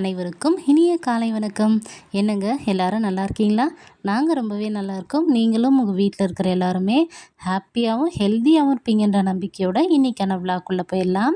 அனைவருக்கும் இனிய காலை வணக்கம். என்னங்க எல்லாரும் நல்லா இருக்கீங்களா? நாங்கள் ரொம்பவே நல்லா இருக்கோம். நீங்களும் உங்கள் வீட்டில் இருக்கிற எல்லாருமே ஹாப்பியாகவும் ஹெல்த்தியாகவும் இருப்பீங்கன்ற நம்பிக்கையோட இன்றைக்கான விலாக்குள்ளே போயிடலாம்.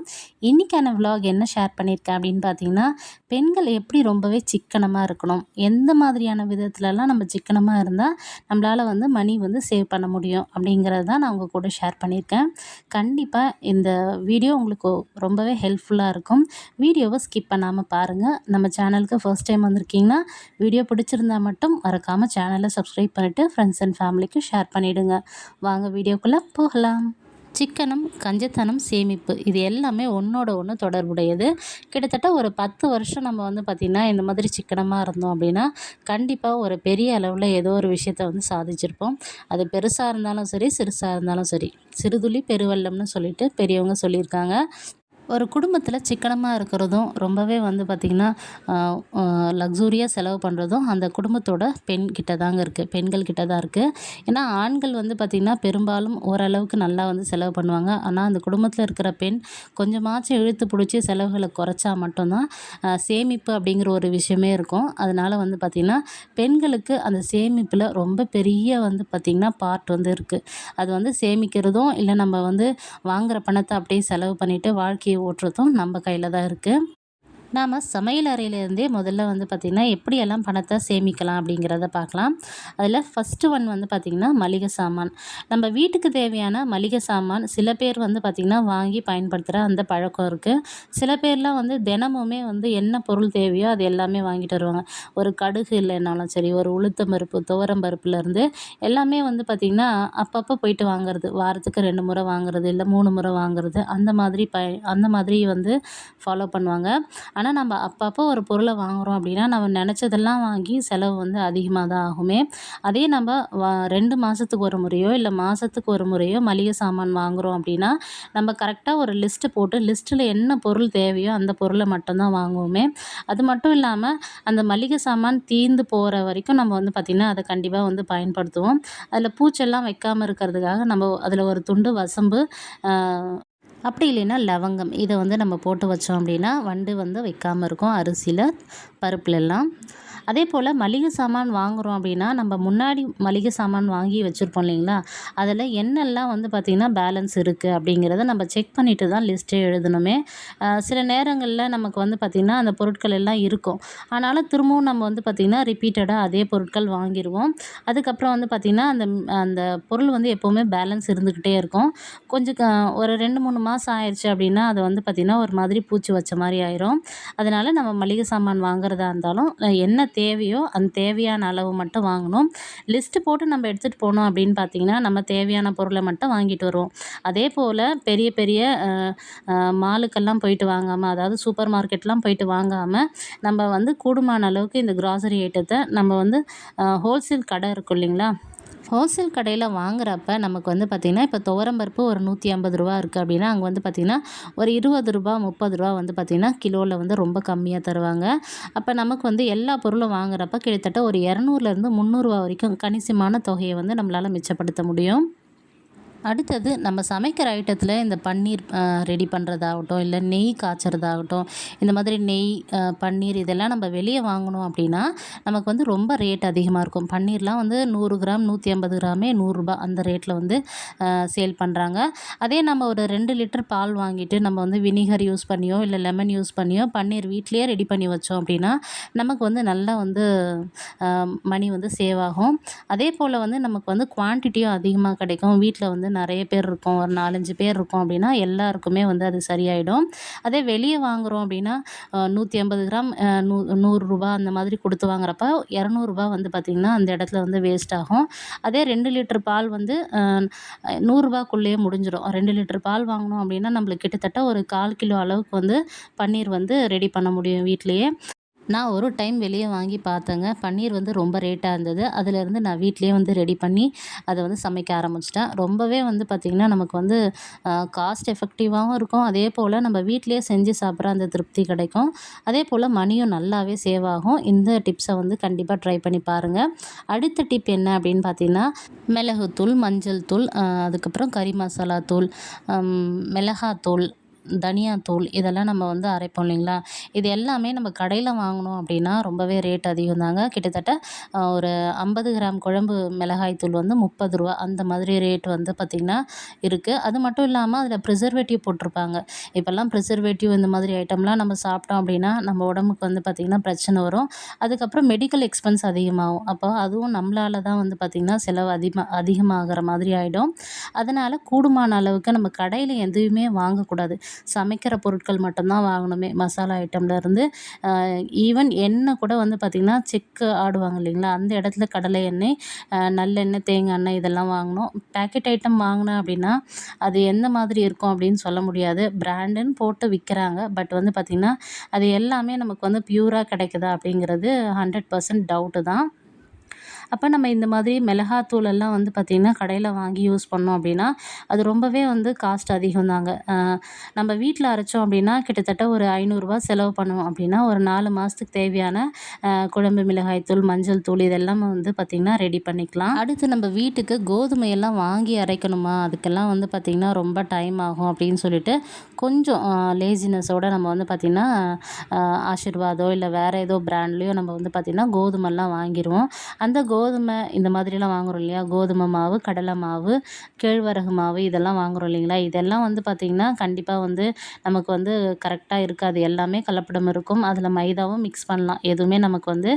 இன்றைக்கான விலாக் என்ன ஷேர் பண்ணியிருக்கேன் அப்படின்னு பார்த்தீங்கன்னா பெண்கள் எப்படி ரொம்பவே சிக்கனமாக இருக்கணும்? எந்த மாதிரியான விதத்துலலாம் நம்ம சிக்கனமாக இருந்தால் நம்மளால் வந்து மணி வந்து சேவ் பண்ண முடியும்? அப்படிங்கிறது தான் நான் உங்கள் கூட ஷேர் பண்ணியிருக்கேன். கண்டிப்பாக இந்த வீடியோ உங்களுக்கு ரொம்பவே ஹெல்ப்ஃபுல்லாக இருக்கும். வீடியோவை ஸ்கிப் பண்ணாமல் பாருங்கள் நம்ம சேனலுக்கு ஃபர்ஸ்ட் டைம் வந்திருக்கீங்கன்னா வீடியோ பிடிச்சிருந்தா மட்டும் மறக்காமல் சேனலை சப்ஸ்கிரைப் பண்ணிவிட்டு ஃப்ரெண்ட்ஸ் அண்ட் ஃபேமிலிக்கு ஷேர் பண்ணிவிடுங்க வாங்க வீடியோக்குள்ளே போகலாம். சிக்கனம் கஞ்சத்தனம் சேமிப்பு இது எல்லாமே ஒன்றோட ஒன்று தொடர்புடையது. கிட்டத்தட்ட ஒரு பத்து வருஷம் நம்ம வந்து பார்த்திங்கன்னா இந்த மாதிரி சிக்கனமாக இருந்தோம் அப்படின்னா கண்டிப்பாக ஒரு பெரிய அளவில் ஏதோ ஒரு விஷயத்த வந்து சாதிச்சிருப்போம். அது பெருசாக இருந்தாலும் சரி சிறுசாக இருந்தாலும் சரி. சிறுதுளி பெருவெல்லம்னு சொல்லிட்டு பெரியவங்க சொல்லியிருக்காங்க. ஒரு குடும்பத்தில் சிக்கனமாக இருக்கிறதும் ரொம்பவே வந்து பார்த்திங்கன்னா லக்ஸூரியாக செலவு பண்ணுறதும் அந்த குடும்பத்தோட பெண் கிட்ட தாங்க இருக்குது பெண்கள் கிட்ட தான் இருக்குது ஏன்னா ஆண்கள் வந்து பார்த்திங்கன்னா பெரும்பாலும் ஓரளவுக்கு நல்லா வந்து செலவு பண்ணுவாங்க. ஆனால் அந்த குடும்பத்தில் இருக்கிற பெண் கொஞ்சமாச்சும் இழுத்து பிடிச்சி செலவுகளை குறைச்சா மட்டும்தான் சேமிப்பு அப்படிங்கிற ஒரு விஷயமே இருக்கும். அதனால் வந்து பார்த்திங்கன்னா பெண்களுக்கு அந்த சேமிப்பில் ரொம்ப பெரிய வந்து பார்த்திங்கன்னா பார்ட் வந்து இருக்குது அது வந்து சேமிக்கிறதும் இல்லை நம்ம வந்து வாங்குகிற பணத்தை அப்படியே செலவு பண்ணிவிட்டு வாழ்க்கையை ஓட்டுறதும் நம்ம கையில் தான் இருக்குது நாம் சமையல் அறையிலேருந்தே முதல்ல வந்து பார்த்திங்கன்னா எப்படியெல்லாம் பணத்தை சேமிக்கலாம் அப்படிங்கிறத பார்க்கலாம். அதில் ஃபஸ்ட்டு ஒன் வந்து பார்த்திங்கன்னா மளிகை சாமான். நம்ம வீட்டுக்கு தேவையான மளிகை சாமான் சில பேர் வந்து பார்த்திங்கன்னா வாங்கி பயன்படுத்துகிற அந்த பழக்கம் இருக்குது சில பேர்லாம் வந்து தினமுமே வந்து என்ன பொருள் தேவையோ அது எல்லாமே வாங்கிட்டு வருவாங்க. ஒரு கடுகு இல்லைன்னாலும் சரி ஒரு உளுத்தம் பருப்பு துவரம் பருப்புலேருந்து எல்லாமே வந்து பார்த்திங்கன்னா அப்பப்போ போயிட்டு வாங்குறது. வாரத்துக்கு ரெண்டு முறை வாங்குறது இல்லை மூணு முறை வாங்குறது அந்த மாதிரி ப அந்த மாதிரி வந்து ஃபாலோ பண்ணுவாங்க. ஆனால் நம்ம அப்பப்போ ஒரு பொருளை வாங்குகிறோம் அப்படின்னா நம்ம நினச்சதெல்லாம் வாங்கி செலவு வந்து அதிகமாக தான் ஆகுமே. அதே நம்ம வா ரெண்டு மாதத்துக்கு ஒரு முறையோ இல்லை மாதத்துக்கு ஒரு முறையோ மளிகை சாமான் வாங்குகிறோம் அப்படின்னா நம்ம கரெக்டாக ஒரு லிஸ்ட்டு போட்டு லிஸ்ட்டில் என்ன பொருள் தேவையோ அந்த பொருளை மட்டும்தான் வாங்குவோமே. அது மட்டும் இல்லாமல் அந்த மளிகை சாமான் தீர்ந்து போகிற வரைக்கும் நம்ம வந்து பார்த்திங்கன்னா அதை கண்டிப்பாக வந்து பயன்படுத்துவோம். அதில் பூச்செல்லாம் வைக்காமல் இருக்கிறதுக்காக நம்ம அதில் ஒரு துண்டு வசம்பு அப்படி இல்லைன்னா லவங்கம். இதை வந்து நம்ம போட்டு வச்சோம் அப்படின்னா வண்டு வந்து வைக்காமல் இருக்கும். அரிசியில் பருப்புலெல்லாம் அதே போல் மளிகை சாமான் வாங்குகிறோம் அப்படின்னா நம்ம முன்னாடி மளிகை சாமான் வாங்கி வச்சுருப்போம் இல்லைங்களா? அதில் என்னெல்லாம் வந்து பார்த்திங்கன்னா பேலன்ஸ் இருக்குது அப்படிங்கிறத நம்ம செக் பண்ணிவிட்டு தான் லிஸ்ட்டே எழுதணுமே. சில நேரங்களில் நமக்கு வந்து பார்த்திங்கன்னா அந்த பொருட்கள் எல்லாம் இருக்கும். ஆனாலும் திரும்பவும் நம்ம வந்து பார்த்திங்கன்னா ரிப்பீட்டடாக அதே பொருட்கள் வாங்கிடுவோம் அதுக்கப்புறம் வந்து பார்த்திங்கன்னா அந்த அந்த பொருள் வந்து எப்போவுமே பேலன்ஸ் இருந்துக்கிட்டே இருக்கும். கொஞ்சம் ஒரு ரெண்டு மூணு மாதம் ஆயிடுச்சு அப்படின்னா அது வந்து பார்த்திங்கன்னா ஒரு மாதிரி பூச்சி வச்ச மாதிரி ஆயிரும். அதனால் நம்ம மளிகை சாமான் வாங்குறதா இருந்தாலும் என்ன தேவையோ அந்த தேவையான அளவு மட்டும் வாங்கணும். லிஸ்ட்டு போட்டு நம்ம எடுத்துகிட்டு போனோம் அப்படின்னு பார்த்தீங்கன்னா நம்ம தேவையான பொருளை மட்டும் வாங்கிட்டு வருவோம். அதே போல் பெரிய பெரிய மாலுக்கெல்லாம் போயிட்டு வாங்காமல் அதாவது சூப்பர் மார்க்கெட்லாம் போயிட்டு வாங்காமல் நம்ம வந்து கூடுமான அளவுக்கு இந்த க்ராசரி ஐட்டத்தை நம்ம வந்து ஹோல்சேல் கடை இருக்கும் இல்லைங்களா? ஹோல்சேல் கடையில் வாங்குறப்ப நமக்கு வந்து பார்த்திங்கன்னா இப்போ துவரம்பருப்பு ஒரு நூற்றி ஐம்பது ரூபா இருக்குது அப்படின்னா அங்கே வந்து பார்த்திங்கன்னா ஒரு இருபது ரூபா முப்பது ரூபா வந்து பார்த்திங்கன்னா கிலோவில் வந்து ரொம்ப கம்மியாக தருவாங்க. அப்போ நமக்கு வந்து எல்லா பொருளும் வாங்குறப்ப கிட்டத்தட்ட ஒரு இரநூறுலேருந்து முந்நூறுரூவா வரைக்கும் கணிசமான தொகையை வந்து நம்மளால் மிச்சப்படுத்த முடியும். அடுத்தது நம்ம சமைக்கிற ஐட்டத்தில் இந்த பன்னீர் ரெடி பண்ணுறதாகட்டும் இல்லை நெய் காய்ச்சறதாகட்டும் இந்த மாதிரி நெய் பன்னீர் இதெல்லாம் நம்ம வெளியே வாங்கினோம் அப்படின்னா நமக்கு வந்து ரொம்ப ரேட் அதிகமாக இருக்கும். பன்னீர்லாம் வந்து நூறு கிராம் நூற்றி ஐம்பது கிராமே நூறுரூபா அந்த ரேட்டில் வந்து சேல் பண்ணுறாங்க அதே நம்ம ஒரு ரெண்டு லிட்டர் பால் வாங்கிட்டு நம்ம வந்து வினிகர் யூஸ் பண்ணியோ இல்லை லெமன் யூஸ் பண்ணியோ பன்னீர் வீட்லேயே ரெடி பண்ணி வச்சோம் அப்படின்னா நமக்கு வந்து நல்லா வந்து மணி வந்து சேவ் ஆகும். அதே போல் வந்து நமக்கு வந்து குவான்டிட்டியும் அதிகமாக கிடைக்கும். வீட்டில் வந்து நிறைய பேர் இருக்கோம். ஒரு நாலஞ்சு பேர் இருக்கோம் அப்படின்னா எல்லாருக்குமே வந்து அது சரியாயிடும். அதே வெளியே வாங்குகிறோம் அப்படின்னா நூற்றி ஐம்பது கிராம் நூ நூறுரூபா அந்த மாதிரி கொடுத்து வாங்குறப்ப இரநூறுபா வந்து பார்த்திங்கன்னா அந்த இடத்துல வந்து வேஸ்ட் ஆகும். அதே ரெண்டு லிட்டர் பால் வந்து நூறுரூபாக்குள்ளேயே முடிஞ்சிடும். ரெண்டு லிட்டர் பால் வாங்கினோம் அப்படின்னா நம்மளுக்கு கிட்டத்தட்ட ஒரு கால் கிலோ அளவுக்கு வந்து பன்னீர் வந்து ரெடி பண்ண முடியும் வீட்லேயே. நான் ஒரு டைம் வெளியே வாங்கி பார்த்தேங்க. பன்னீர் வந்து ரொம்ப ரேட்டாக இருந்தது. அதிலேருந்து நான் வீட்டிலேயே வந்து ரெடி பண்ணி அதை வந்து சமைக்க ஆரம்பிச்சிட்டேன். ரொம்பவே வந்து பார்த்திங்கன்னா நமக்கு வந்து காஸ்ட் எஃபெக்டிவாகவும் இருக்கும். அதே போல் நம்ம வீட்டிலேயே செஞ்சு சாப்பிட்ற அந்த திருப்தி கிடைக்கும். அதே போல் மணியும் நல்லாவே சேவ் ஆகும். இந்த டிப்ஸை வந்து கண்டிப்பாக ட்ரை பண்ணி பாருங்கள் அடுத்த டிப் என்ன அப்படின்னு பார்த்தீங்கன்னா மிளகுத்தூள் மஞ்சள் தூள் அதுக்கப்புறம் கறி மசாலா தூள் மிளகாத்தூள் தனியாத்தூள் இதெல்லாம் நம்ம வந்து அரைப்போம் இல்லைங்களா? இது எல்லாமே நம்ம கடையில் வாங்கினோம் அப்படின்னா ரொம்பவே ரேட் அதிகம் தாங்க. கிட்டத்தட்ட ஒரு ஐம்பது கிராம் குழம்பு மிளகாய்த்தூள் வந்து முப்பது ரூபா. அந்த மாதிரி ரேட் வந்து பார்த்திங்கன்னா இருக்குது அது மட்டும் இல்லாமல் அதில் ப்ரிசர்வேட்டிவ் போட்டிருப்பாங்க. இப்போல்லாம் ப்ரிசர்வேட்டிவ் இந்த மாதிரி ஐட்டம்லாம் நம்ம சாப்பிட்டோம் அப்படின்னா நம்ம உடம்புக்கு வந்து பார்த்திங்கன்னா பிரச்சனை வரும். அதுக்கப்புறம் மெடிக்கல் எக்ஸ்பென்ஸ் அதிகமாகும். அப்போ அதுவும் நம்மளால தான் வந்து பார்த்திங்கன்னா செலவு அதிகமாக அதிகமாகிற மாதிரி ஆகிடும் அதனால் கூடுமான அளவுக்கு நம்ம கடையில் எதுவுமே வாங்கக்கூடாது. சமைக்கிற பொருட்கள் மட்டும்தான் வாங்கணுமே. மசாலா ஐட்டம்லேருந்து ஈவன் எண்ணெய் கூட வந்து பார்த்திங்கன்னா செக்கு ஆடுவாங்க இல்லைங்களா? அந்த இடத்துல கடலை எண்ணெய் நல்லெண்ணெய் தேங்காய் எண்ணெய் இதெல்லாம் வாங்கணும். பேக்கெட் ஐட்டம் வாங்கினேன் அப்படின்னா அது எந்த மாதிரி இருக்கும் அப்படின்னு சொல்ல முடியாது. பிராண்டுன்னு போட்டு விற்கிறாங்க பட் வந்து பார்த்திங்கன்னா அது எல்லாமே நமக்கு வந்து பியூராக கிடைக்குதா அப்படிங்கிறது ஹண்ட்ரட் பர்சன்ட் டவுட்டு தான். அப்போ நம்ம இந்த மாதிரி மிளகாத்தூள் எல்லாம் வந்து பார்த்திங்கன்னா கடையில் வாங்கி யூஸ் பண்ணோம் அப்படின்னா அது ரொம்பவே வந்து காஸ்ட் அதிகம் தாங்க. நம்ம வீட்டில் அரைச்சோம் அப்படின்னா கிட்டத்தட்ட ஒரு ஐநூறுரூவா செலவு பண்ணுவோம் அப்படின்னா ஒரு நாலு மாதத்துக்கு தேவையான குழம்பு மிளகாய்த்தூள் மஞ்சள் தூள் இதெல்லாம் வந்து பார்த்திங்கன்னா ரெடி பண்ணிக்கலாம். அடுத்து நம்ம வீட்டுக்கு கோதுமையெல்லாம் வாங்கி அரைக்கணுமா? அதுக்கெல்லாம் வந்து பார்த்திங்கன்னா ரொம்ப டைம் ஆகும் அப்படின்னு சொல்லிட்டு கொஞ்சம் லேசினஸோடு நம்ம வந்து பார்த்திங்கன்னா ஆஷிர்வாதோ இல்லை வேறு ஏதோ பிராண்ட்லேயோ நம்ம வந்து பார்த்திங்கன்னா கோதுமைலாம் வாங்கிடுவோம் அந்த கோதுமை இந்த மாதிரிலாம் வாங்குகிறோம் இல்லையா? கோதுமை மாவு கடலை மாவு கேழ்வரகு மாவு இதெல்லாம் வாங்குகிறோம் இல்லைங்களா? இதெல்லாம் வந்து பார்த்திங்கன்னா கண்டிப்பாக வந்து நமக்கு வந்து கரெக்டாக இருக்காது. எல்லாமே கலப்படம் இருக்கும். அதில் மைதாவும் மிக்ஸ் பண்ணலாம். எதுவுமே நமக்கு வந்து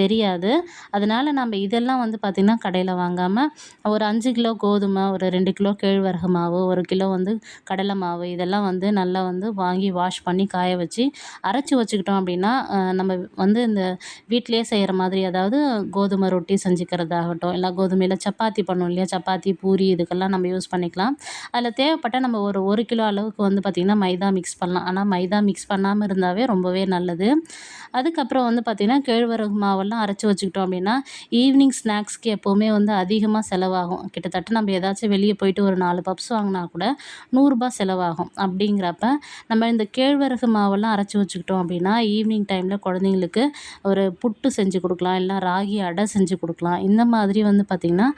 தெரியாது. அதனால் நம்ம இதெல்லாம் வந்து பார்த்திங்கன்னா கடையில் வாங்காமல் ஒரு அஞ்சு கிலோ கோதுமை ஒரு ரெண்டு கிலோ கேழ்வரகு மாவு ஒரு கிலோ வந்து கடலை மாவு இதெல்லாம் வந்து நல்லா வந்து வாங்கி வாஷ் பண்ணி காய வச்சு அரைச்சி வச்சுக்கிட்டோம் அப்படின்னா நம்ம வந்து இந்த வீட்டிலேயே செய்கிற மாதிரி அதாவது கோதுமை ரொட்டி செஞ்சுக்கிறதாகட்டும். இல்லை கோதுமையில் சப்பாத்தி பண்ணோம் இல்லையா? சப்பாத்தி பூரி இதுக்கெல்லாம் நம்ம யூஸ் பண்ணிக்கலாம். அதில் தேவைப்பட்டால் நம்ம ஒரு ஒரு கிலோ அளவுக்கு வந்து பார்த்திங்கன்னா மைதா மிக்ஸ் பண்ணலாம். ஆனால் மைதா மிக்ஸ் பண்ணாமல் இருந்தாவே ரொம்பவே நல்லது. அதுக்கப்புறம் வந்து பார்த்திங்கன்னா கேழ்வரகு மாவெல்லாம் அரைச்சி வச்சுக்கிட்டோம் அப்படின்னா ஈவினிங் ஸ்நாக்ஸ்க்கு எப்போவுமே வந்து அதிகமாக செலவாகும். கிட்டத்தட்ட நம்ம ஏதாச்சும் வெளியே போயிட்டு ஒரு நாலு பப்ஸ் வாங்கினா கூட நூறுரூபா செலவாகும். அப்படிங்கிறப்ப நம்ம இந்த கேழ்வரகு மாவெல்லாம் அரைச்சி வச்சுக்கிட்டோம் அப்படின்னா ஈவினிங் டைமில் குழந்தைங்களுக்கு ஒரு புட்டு செஞ்சு கொடுக்கலாம். இல்லை ராகி அடை செஞ்சு கொடுக்கலாம். இந்த மாதிரி வந்து பார்த்திங்கன்னா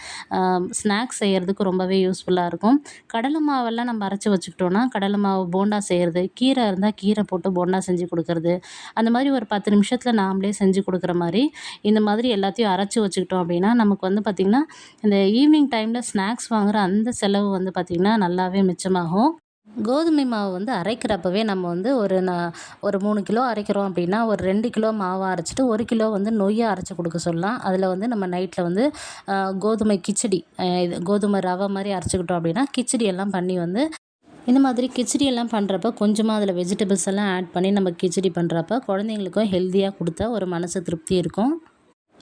ஸ்நாக்ஸ் செய்கிறதுக்கு ரொம்பவே யூஸ்ஃபுல்லாக இருக்கும். கடலை மாவெல்லாம் நம்ம அரைச்சி வச்சுக்கிட்டோன்னா கடலை மாவு போண்டா செய்கிறது கீரை இருந்தால் கீரை போட்டு போண்டா செஞ்சு கொடுக்கறது அந்த மாதிரி ஒரு பத்து நிமிஷத்தில் நாமளே செஞ்சு கொடுக்குற மாதிரி இந்த மாதிரி எல்லாத்தையும் அரைச்சி வச்சுக்கிட்டோம் அப்படின்னா நமக்கு வந்து பார்த்திங்கன்னா இந்த ஈவினிங் டைமில் ஸ்நாக்ஸ் வாங்குகிற அந்த செலவு வந்து பார்த்திங்கன்னா நல்லாவே மிச்சமாகும். கோதுமை மாவு வந்து அரைக்கிறப்பவே நம்ம வந்து ஒரு ந ஒரு மூணு கிலோ அரைக்கிறோம் அப்படின்னா ஒரு ரெண்டு கிலோ மாவை அரைச்சிட்டு ஒரு கிலோ வந்து நொய்யை அரைச்சி கொடுக்க சொல்லலாம். அதில் வந்து நம்ம நைட்டில் வந்து கோதுமை கிச்சடி இது கோதுமை ரவை மாதிரி அரைச்சிக்கிட்டோம் அப்படின்னா கிச்சடி எல்லாம் பண்ணி வந்து இந்த மாதிரி கிச்சடி எல்லாம் பண்ணுறப்ப கொஞ்சமாக அதில் வெஜிடபிள்ஸ் எல்லாம் ஆட் பண்ணி நம்ம கிச்சடி பண்ணுறப்ப குழந்தைங்களுக்கும் ஹெல்த்தியாக கொடுத்தா ஒரு மனசு திருப்தி இருக்கும்.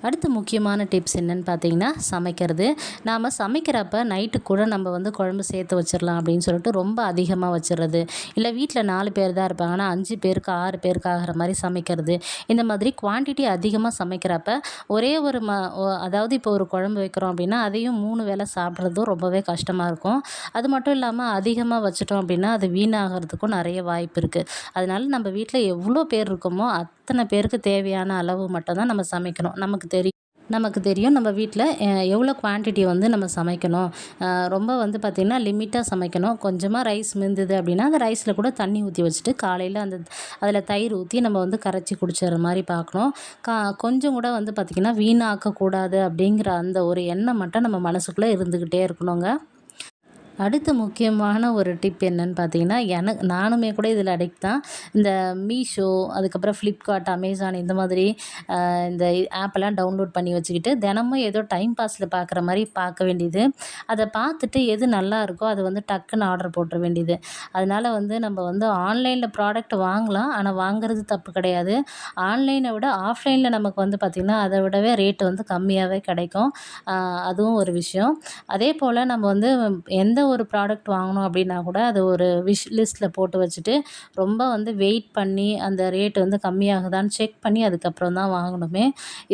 அடுத்த முக்கியமான டிப்ஸ் என்னென்னு பார்த்தீங்கன்னா சமைக்கிறது. நாம் சமைக்கிறப்ப நைட்டு கூட நம்ம வந்து குழம்பு சேர்த்து வச்சிடலாம் அப்படின்னு சொல்லிட்டு ரொம்ப அதிகமாக வச்சிடுறது இல்லை வீட்டில் நாலு பேர் தான் இருப்பாங்கன்னா அஞ்சு பேருக்கு ஆறு பேருக்கு ஆகிற மாதிரி சமைக்கிறது. இந்த மாதிரி குவான்டிட்டி அதிகமாக சமைக்கிறப்ப ஒரே ஒரு ம அதாவது இப்போ ஒரு குழம்பு வைக்கிறோம் அப்படின்னா அதையும் மூணு வேளை சாப்பிட்றதும் ரொம்பவே கஷ்டமாக இருக்கும். அது மட்டும் இல்லாமல் அதிகமாக வச்சிட்டோம் அப்படின்னா அது வீணாகிறதுக்கும் நிறைய வாய்ப்பு இருக்குது அதனால நம்ம வீட்டில் எவ்வளோ பேர் இருக்கோமோ அத்தனை பேருக்கு தேவையான அளவு மட்டும்தான் நம்ம சமைக்கணும். நமக்கு தெரியும். நமக்கு தெரியும் நம்ம வீட்டில் எவ்வளோ குவான்டிட்டி வந்து நம்ம சமைக்கணும். ரொம்ப வந்து பார்த்திங்கன்னா லிமிட்டாக சமைக்கணும். கொஞ்சமாக ரைஸ் மிந்துது அப்படின்னா அந்த ரைஸில் கூட தண்ணி ஊற்றி வச்சுட்டு காலையில் அந்த அதில் தயிர் ஊற்றி நம்ம வந்து கரைச்சி குடிச்சிடுற மாதிரி பார்க்கணும் கா கொஞ்சம் கூட வந்து பார்த்திங்கன்னா வீணாக்கக்கூடாது அப்படிங்கிற அந்த ஒரு எண்ணம் மட்டும் நம்ம மனசுக்குள்ளே இருந்துக்கிட்டே இருக்கணுங்க. அடுத்த முக்கியமான ஒரு டிப் என்னன்னு பார்த்தீங்கன்னா எனக்கு நானுமே கூட இதில் அடிக்ட் தான். இந்த மீஷோ அதுக்கப்புறம் ஃப்ளிப்கார்ட் அமேசான் இந்த மாதிரி இந்த ஆப்பெல்லாம் டவுன்லோட் பண்ணி வச்சுக்கிட்டு தினமும் ஏதோ டைம் பாஸில் பார்க்குற மாதிரி பார்க்க வேண்டியது. அதை பார்த்துட்டு எது நல்லா இருக்கோ அதை வந்து டக்குன்னு ஆர்டர் போட்டுற வேண்டியது. அதனால் வந்து நம்ம வந்து ஆன்லைனில் ப்ராடக்ட் வாங்கலாம். ஆனால் வாங்குறது தப்பு கிடையாது. ஆன்லைனை விட ஆஃப்லைனில் நமக்கு வந்து பார்த்திங்கன்னா அதை விடவே ரேட்டு வந்து கம்மியாகவே கிடைக்கும். அதுவும் ஒரு விஷயம். அதே போல் நம்ம வந்து எந்த ஒரு ப்ராடக்ட் வாங்கணும் அப்படின்னா கூட அது ஒரு விஷ் லிஸ்ட்டில் போட்டு வச்சுட்டு ரொம்ப வந்து வெயிட் பண்ணி அந்த ரேட் வந்து கம்மியாகுதான்னு செக் பண்ணி அதுக்கப்புறம் தான் வாங்கணுமே.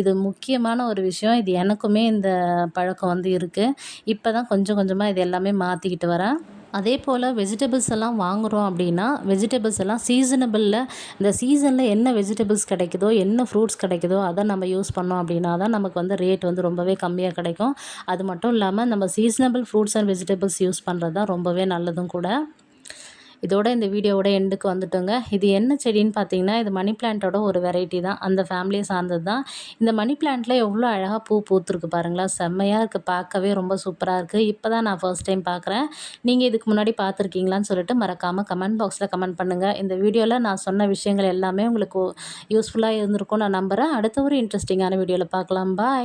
இது முக்கியமான ஒரு விஷயம். இது எனக்குமே இந்த பழக்கம் வந்து இருக்குது இப்போ தான் கொஞ்சம் கொஞ்சமாக இது எல்லாமே மாற்றிக்கிட்டு வரேன். அதே போல் வெஜிடபிள்ஸ் எல்லாம் வாங்குகிறோம் அப்படின்னா வெஜிடபிள்ஸ் எல்லாம் சீசனபிளில் இந்த சீசனில் என்ன வெஜிடபிள்ஸ் கிடைக்குதோ என்ன ஃப்ரூட்ஸ் கிடைக்குதோ அதை நம்ம யூஸ் பண்ணோம் அப்படின்னா தான் நமக்கு வந்து ரேட் வந்து ரொம்பவே கம்மியாக கிடைக்கும். அது மட்டும் இல்லாமல் நம்ம seasonable fruits and vegetables use பண்ணுறது தான் ரொம்பவே நல்லதும் கூட. இதோட இந்த வீடியோவோட எண்டுக்கு வந்துட்டோங்க. இது என்ன செடின்னு பார்த்தீங்கன்னா இது மணி பிளான்ட்டோட ஒரு வெரைட்டி தான். அந்த ஃபேமிலியை சார்ந்தது தான். இந்த மணி பிளான்ட்டில் எவ்வளோ அழகாக பூ பூத்துருக்கு பாருங்களா. செம்மையாக இருக்குது பார்க்கவே ரொம்ப சூப்பராக இருக்குது இப்போ தான் நான் ஃபர்ஸ்ட் டைம் பார்க்குறேன் நீங்கள் இதுக்கு முன்னாடி பார்த்துருக்கீங்களான்னு சொல்லிட்டு மறக்காமல் கமெண்ட் பாக்ஸில் கமெண்ட் பண்ணுங்கள் இந்த வீடியோவில் நான் சொன்ன விஷயங்கள் எல்லாமே உங்களுக்கு யூஸ்ஃபுல்லாக இருந்திருக்கும் நான் நம்புகிறேன் அடுத்த ஒரு இன்ட்ரெஸ்டிங்கான வீடியோவில் பார்க்கலாம். பாய்